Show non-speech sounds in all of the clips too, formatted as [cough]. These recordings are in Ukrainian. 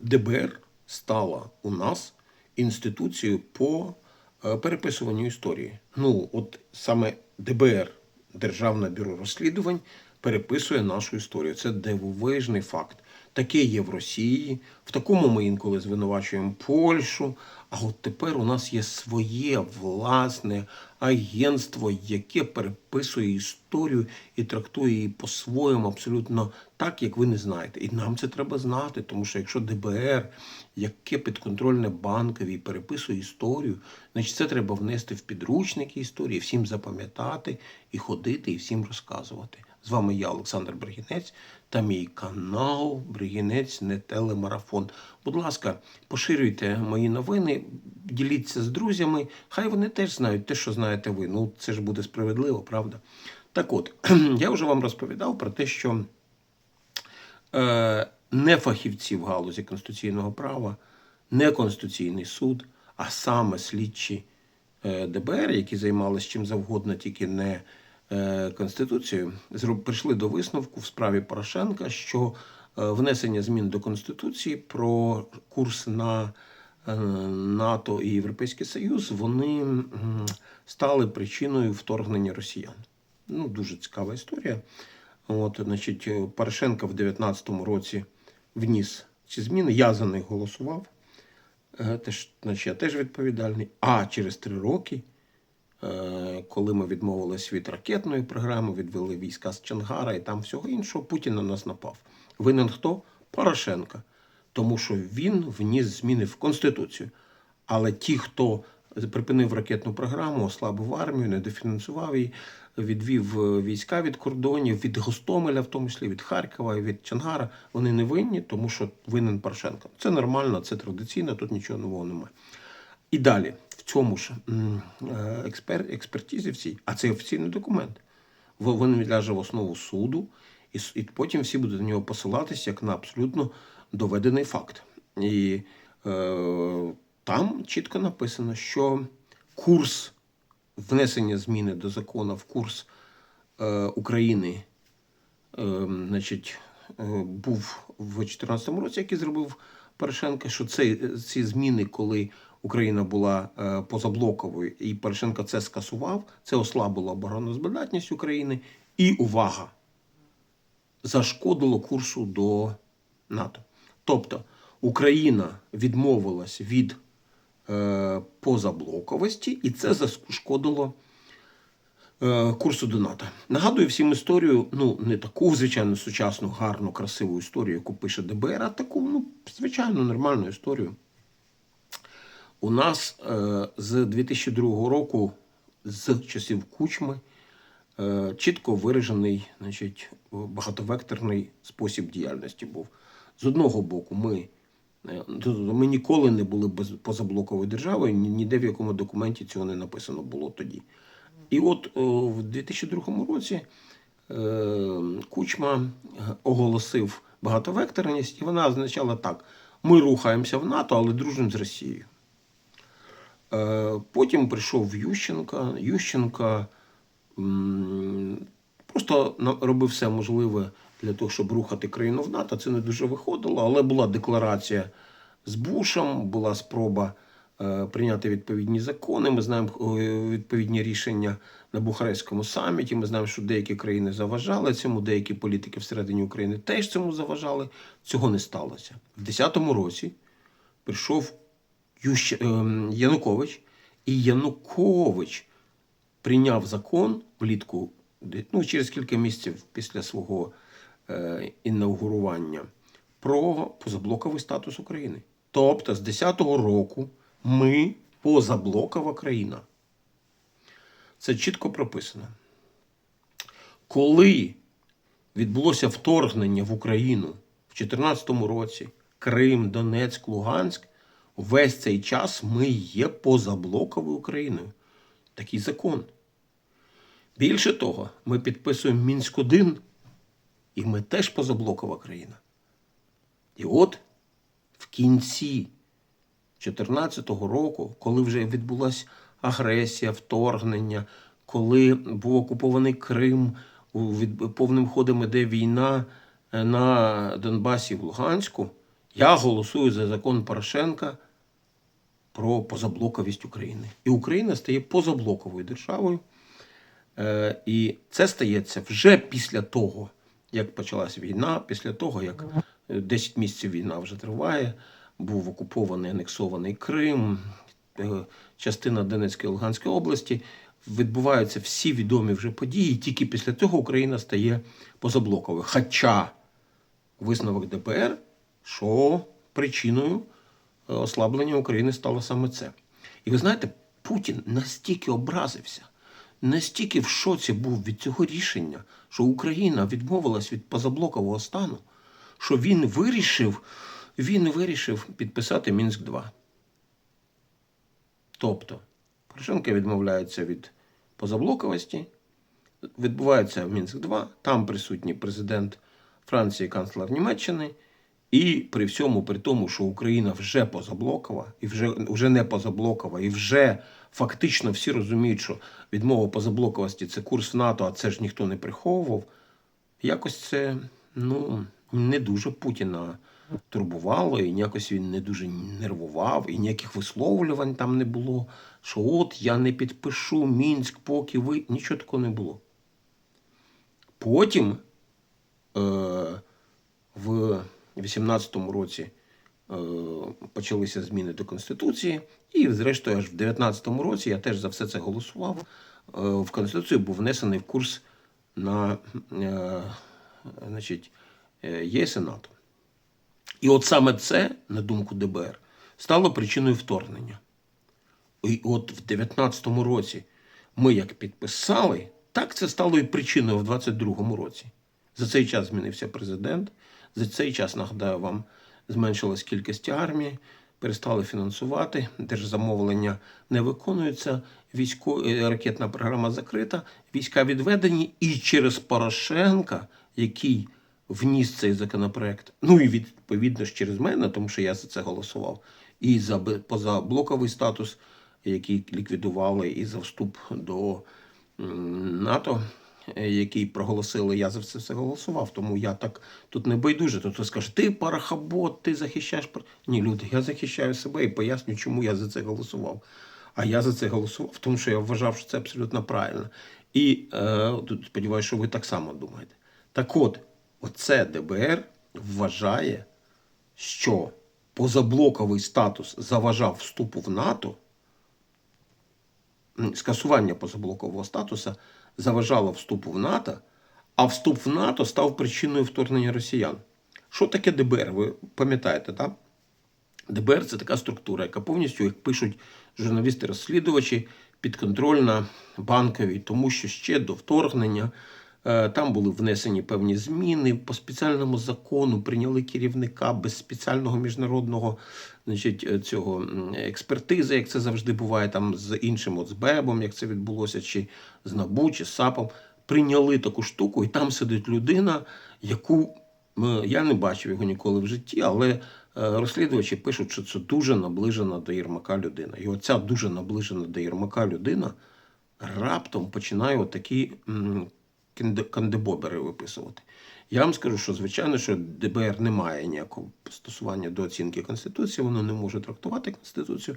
ДБР стала у нас інституцією по е, переписуванню історії. Ну, от саме ДБР, Державне бюро розслідувань, переписує нашу історію. Це дивовижний факт. Таке є в Росії. В такому ми інколи звинувачуємо Польщу. А от тепер у нас є своє власне агентство, яке переписує історію і трактує її по-своєму абсолютно так, як ви не знаєте. І нам це треба знати, тому що якщо ДБР, яке підконтрольне банкові, переписує історію, значить це треба внести в підручники історії, всім запам'ятати і ходити, і всім розказувати. З вами я, Олександр Бригінець, та мій канал Бригінець не телемарафон. Будь ласка, поширюйте мої новини, діліться з друзями. Хай вони теж знають те, що знаєте ви. Ну, це ж буде справедливо, правда? Так от, [clears throat] я вже вам розповідав про те, що е, не фахівці в галузі конституційного права, не Конституційний суд, а саме слідчі е, ДБР, які займалися чим завгодно, тільки не е, Конституцією, прийшли до висновку в справі Порошенка, що е, внесення змін до Конституції про курс на е, НАТО і Європейський Союз вони стали причиною вторгнення росіян. Ну, дуже цікава історія. От, значить, Порошенко в 19-му році вніс ці зміни. Я за них голосував. Теж, значить, я теж відповідальний. А через три роки, коли ми відмовились від ракетної програми, відвели війська з Чангара і там всього іншого, Путін на нас напав. Винен хто? Порошенко. Тому що він вніс зміни в Конституцію. Але ті, хто припинив ракетну програму, ослабив армію, недофінансував її, відвів е, війська від кордонів, від Гостомеля, в тому числі від Харкова і від Чангара, вони не винні, тому що винен Порошенко. Це нормально, це традиційно, тут нічого нового немає. І далі, цьому ж е, експер, експертизі всій, а це офіційний документ. Він ляже в основу суду, і, і потім всі будуть на нього посилатися як на абсолютно доведений факт. І е, там чітко написано, що курс внесення зміни до закону в курс е, України е, значить, е, був в 2014 році, який зробив Порошенко, що це, ці зміни, коли Україна була е, позаблоковою, і Порошенко це скасував, це ослабило обороноздатність України. І увага! Зашкодило курсу до НАТО. Тобто Україна відмовилась від е, позаблоковості, і це зашкодило е, курсу до НАТО. Нагадую всім історію, ну, не таку, звичайно, сучасну, гарну, красиву історію, яку пише ДБР, а таку, ну, звичайну, нормальну історію. У нас е, з 2002 року, з часів Кучми, е, чітко виражений значить, багатовекторний спосіб діяльності був. З одного боку, ми, е, тобто ми ніколи не були позаблоковою державою, ніде в якому документі цього не написано було тоді. І от в 2002 році Кучма оголосив багатовекторність, і вона означала так: ми рухаємося в НАТО, але дружимо з Росією. Е, Потім прийшов Ющенка. Ющенка просто робив все можливе для того, щоб рухати країну в НАТО. Це не дуже виходило, але була декларація з Бушем, була спроба е, прийняти відповідні закони. Ми знаємо е, відповідні рішення на Бухарестському саміті. Ми знаємо, що деякі країни заважали цьому, деякі політики всередині України теж цьому заважали. Цього не сталося. В 2010 році прийшов Ющ... ем, Янукович, і Янукович прийняв закон влітку, ну, через кілька місяців після свого е, інаугурування про позаблоковий статус України. Тобто з 10-го року ми позаблокова країна. Це чітко прописано. Коли відбулося вторгнення в Україну в 2014 році, Крим, Донецьк, Луганськ, весь цей час ми є позаблоковою Україною. Такий закон. Більше того, ми підписуємо Мінськ 1 і ми теж позаблокова країна. І от в кінці 2014 року, коли вже відбулася агресія, вторгнення, коли був окупований Крим, повним ходом іде війна е, на Донбасі в Луганську, Я голосую за закон Порошенка про позаблоковість України. І Україна стає позаблоковою державою. Е, І це стається вже після того, як почалась війна, після того, як е, 10 місяців війна вже триває, був окупований, анексований Крим, е, частина Донецької і Луганської області. Відбуваються всі відомі вже події. Тільки після цього Україна стає позаблоковою. Хоча висновок ДПР, що причиною е, ослаблення України стало саме це. І ви знаєте, Путін настільки образився, настільки в шоці був від цього рішення, що Україна відмовилась від позаблокового стану, що він вирішив, він вирішив підписати Мінськ 2. Тобто, Порошенко відмовляється від позаблоковості, відбувається Мінськ 2, там присутній президент Франції, канцлер Німеччини. І при всьому, при тому, що Україна вже позаблокова, і вже, вже не позаблокова, і вже фактично всі розуміють, що відмова позаблоковості це курс в НАТО, а це ж ніхто не приховував. Якось це ну, не дуже Путіна турбувало, і якось він не дуже нервував, і ніяких висловлювань там не було. Що от я не підпишу Мінськ, поки ви. Нічого такого не було. Потім е, в 18-му році е, почалися зміни до Конституції, і, зрештою, аж в 19-му році я теж за все це голосував. Е, в Конституцію був внесений в курс на е, значить, е, ЄС і от саме це, на думку ДБР, стало причиною вторгнення. І от в 19-му році ми як підписали, так це стало і причиною в 22-му році. За цей час змінився президент. За цей час, нагадаю вам, зменшилась кількість армії, перестали фінансувати, держзамовлення не виконуються, військо... е, ракетна програма закрита, війська відведені, і через Порошенка, який вніс цей законопроект, ну і відповідно ж через мене, тому що я за це голосував, і за позаблоковий статус, який ліквідували, і за вступ до НАТО, який проголосили, я за це все голосував. Тому я так тут не байдуже. Хтось скаже, ти парахабот, ти захищаєш. Ні, люди, я захищаю себе і поясню, чому я за це голосував. А я за це голосував, тому що я вважав, що це абсолютно правильно. І е, сподіваюся, що ви так само думаєте. Так от, оце ДБР вважає, що позаблоковий статус заважав вступу в НАТО, скасування позаблокового статусу заважало вступу в НАТО, а вступ в НАТО став причиною вторгнення росіян. Що таке ДБР? Ви пам'ятаєте, так? ДБР це така структура, яка повністю, як пишуть журналісти-розслідувачі, підконтрольна банковій, тому що ще до вторгнення там були внесені певні зміни по спеціальному закону, прийняли керівника без спеціального міжнародного значить, е, цього експертизи, як це завжди буває, там з іншим, от з БЕБом, як це відбулося, чи з НАБУ, чи з САПом. Прийняли таку штуку, і там сидить людина, яку Е, Я не бачив його ніколи в житті, але е, розслідувачі пишуть, що це дуже наближена до Єрмака людина. І оця дуже наближена до Єрмака людина раптом починає отакі кандебобери виписувати. Я вам скажу, що звичайно, що ДБР не має ніякого стосування до оцінки Конституції, воно не може трактувати Конституцію,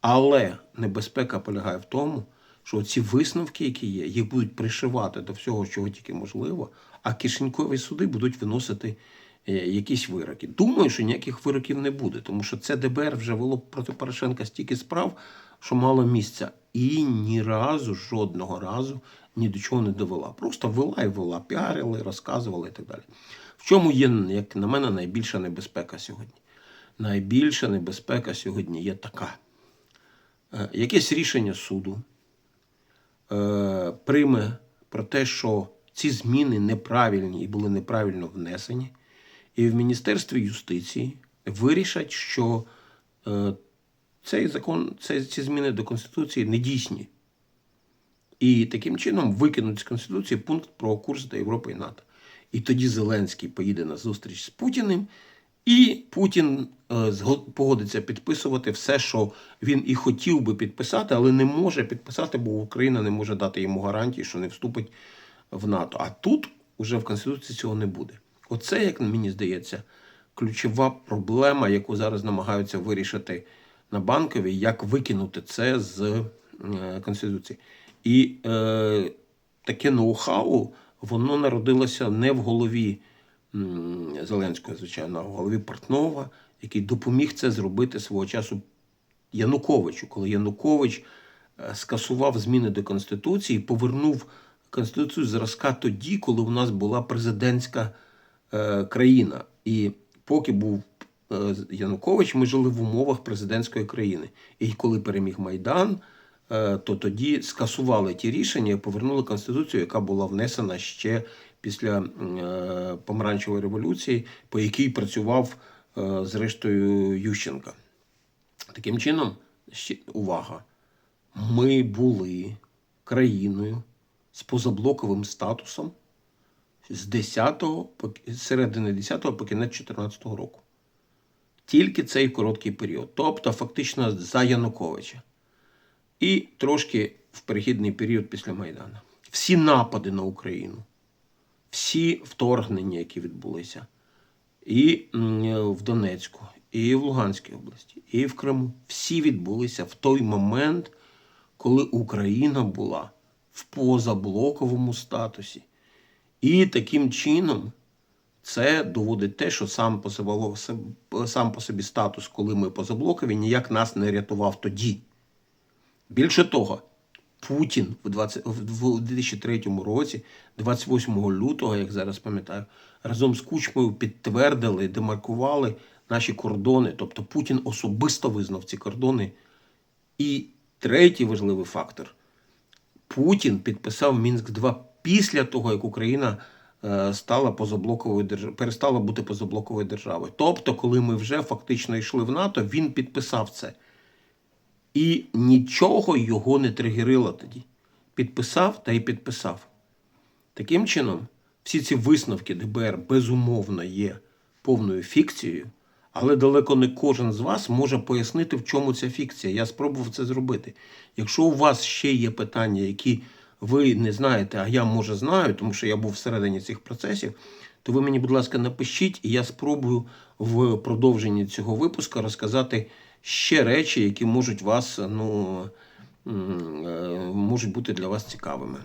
але небезпека полягає в тому, що ці висновки, які є, їх будуть пришивати до всього, чого тільки можливо, а кишенькові суди будуть виносити е, якісь вироки. Думаю, що ніяких вироків не буде, тому що це ДБР вже вело проти Порошенка стільки справ, що мало місця. І ні разу, жодного разу ні до чого не довела. Просто вела і вела, піарили, розказували і так далі. В чому є, як на мене, найбільша небезпека сьогодні? Найбільша небезпека сьогодні є така. Е, Якесь рішення суду е, прийме про те, що ці зміни неправильні і були неправильно внесені, і в Міністерстві юстиції вирішать, що е, цей закон, ці зміни до Конституції не дійсні. І таким чином викинуть з Конституції пункт про курс до Європи і НАТО. І тоді Зеленський поїде на зустріч з Путіним, і Путін е, погодиться підписувати все, що він і хотів би підписати, але не може підписати, бо Україна не може дати йому гарантії, що не вступить в НАТО. А тут уже в Конституції цього не буде. Оце, як мені здається, ключова проблема, яку зараз намагаються вирішити на банковій, як викинути це з е, Конституції. І е, таке ноу-хау, воно народилося не в голові Зеленського, звичайно, а в голові Портнова, який допоміг це зробити свого часу Януковичу, коли Янукович е, скасував зміни до Конституції, повернув Конституцію зразка тоді, коли у нас була президентська е, країна. І поки був е, Янукович, ми жили в умовах президентської країни. І коли переміг Майдан, то тоді скасували ті рішення і повернули Конституцію, яка була внесена ще після е, помаранчевої революції, по якій працював е, зрештою Ющенка. Таким чином, увага, ми були країною з позаблоковим статусом з 10-го, з середини 10-го по кінець 14-го року. Тільки цей короткий період. Тобто, фактично, за Януковича. І трошки в перехідний період після Майдана. Всі напади на Україну, всі вторгнення, які відбулися, і в Донецьку, і в Луганській області, і в Криму, всі відбулися в той момент, коли Україна була в позаблоковому статусі. І таким чином це доводить те, що сам по, себе, сам по собі статус, коли ми позаблокові, ніяк нас не рятував тоді. Більше того, Путін в 20 в 2003 році, 28 лютого, як зараз пам'ятаю, разом з Кучмою підтвердили, демаркували наші кордони. Тобто Путін особисто визнав ці кордони. І третій важливий фактор: Путін підписав Мінськ 2 після того, як Україна е, стала позаблоковою перестала бути позаблоковою державою. Тобто, коли ми вже фактично йшли в НАТО, він підписав це. І нічого його не тригерило тоді. Підписав та й підписав. Таким чином, всі ці висновки ДБР безумовно є повною фікцією, але далеко не кожен з вас може пояснити, в чому ця фікція. Я спробував це зробити. Якщо у вас ще є питання, які ви не знаєте, а я може знаю, тому що я був всередині цих процесів, то ви мені, будь ласка, напишіть, і я спробую в продовженні цього випуску розказати ще речі, які можуть вас, ну, е, можуть бути для вас цікавими.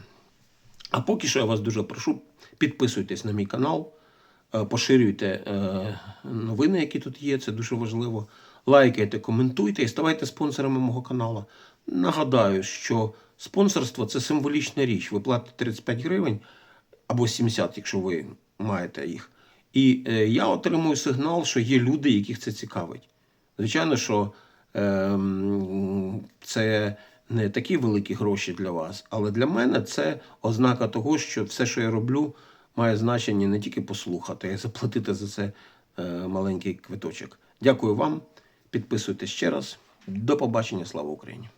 А поки що я вас дуже прошу, підписуйтесь на мій канал, е, поширюйте е, новини, які тут є, це дуже важливо. Лайкайте, коментуйте і ставайте спонсорами мого каналу. Нагадаю, що спонсорство це символічна річ. Ви платите 35 гривень або 70, якщо ви маєте їх. І я отримую сигнал, що є люди, яких це цікавить. Звичайно, що е, це не такі великі гроші для вас, але для мене це ознака того, що все, що я роблю, має значення не тільки послухати, а й заплатити за це е, маленький квиточок. Дякую вам. Підписуйтесь ще раз. До побачення. Слава Україні!